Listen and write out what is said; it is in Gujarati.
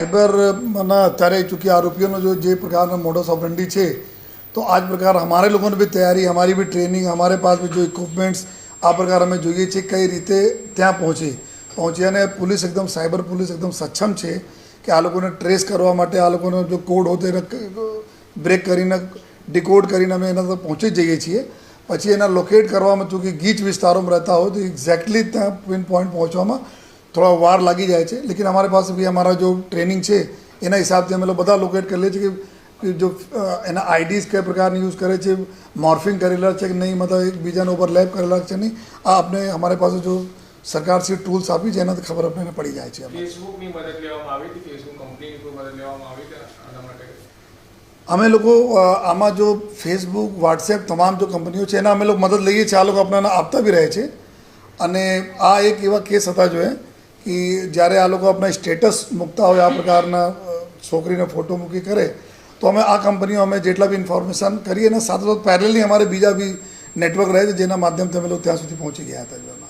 સાયબરના અત્યારે ચૂંકી આરોપીઓનો જો જે પ્રકારનો મોડસ ઓપરેન્ડી છે, તો આ જ પ્રકાર અમારે લોકોને બી તૈયારી, અમારી બી ટ્રેનિંગ અમારે પાસે જો ઇક્વિપમેન્ટ્સ આ પ્રકાર અમે જોઈએ છીએ કઈ રીતે ત્યાં પહોંચે. પહોંચી અને પોલીસ એકદમ, સાયબર પોલીસ એકદમ સક્ષમ છે કે આ લોકોને ટ્રેસ કરવા માટે, આ લોકોનો જો કોડ હોય એને બ્રેક કરીને ડિકોડ કરીને અમે એના તો પહોંચી જઈએ છીએ. પછી એના લોકેટ કરવામાં ચૂંકિ ગીચ વિસ્તારોમાં રહેતા હોય તો એક્ઝેક્ટલી ત્યાં પિન પોઈન્ટ પહોંચવામાં થોડા વાર લાગી જાય છે. લેકિન અમારી પાસે બી અમારા જો ટ્રેનિંગ છે એના હિસાબથી અમે લોકો બધા લોકેટ કરી લઈએ છીએ કે જો એના આઈડીઝ કઈ પ્રકારની યુઝ કરે છે મોર્ફિંગ કરેલા છે કે નહીં મતલબ એકબીજાના ઉપર લેબ કરેલા છે નહીં આ આપણે અમારી પાસે જો સરકારશ્રી ટૂલ્સ આપી છે એનાથી ખબર આપણને પડી જાય છે ફેસબુકની મદદ લેવામાં આવી હતી? ફેસબુક કંપનીની મદદ લેવામાં આવી આના માટે? અમે લોકો આમાં જો ફેસબુક વોટ્સએપ તમામ જો કંપનીઓ છે એના અમે લોકો મદદ લઈએ છીએ આ લોકો આપણને આપતા બી રહે છે. અને આ એક એવા કેસ હતા જો એ કે જ્યારે આ લોકો આપણા સ્ટેટસ મૂકતા હોય આ પ્રકારના છોકરીને ફોટો મૂકી કરે, તો અમે આ કંપનીઓ અમે જેટલા બી ઇન્ફોર્મેશન કરીએ અને સાથે સાથે પહેલેની અમારે બીજા બી નેટવર્ક રહે છે જેના માધ્યમથી અમે લોકો ત્યાં સુધી પહોંચી ગયા હતા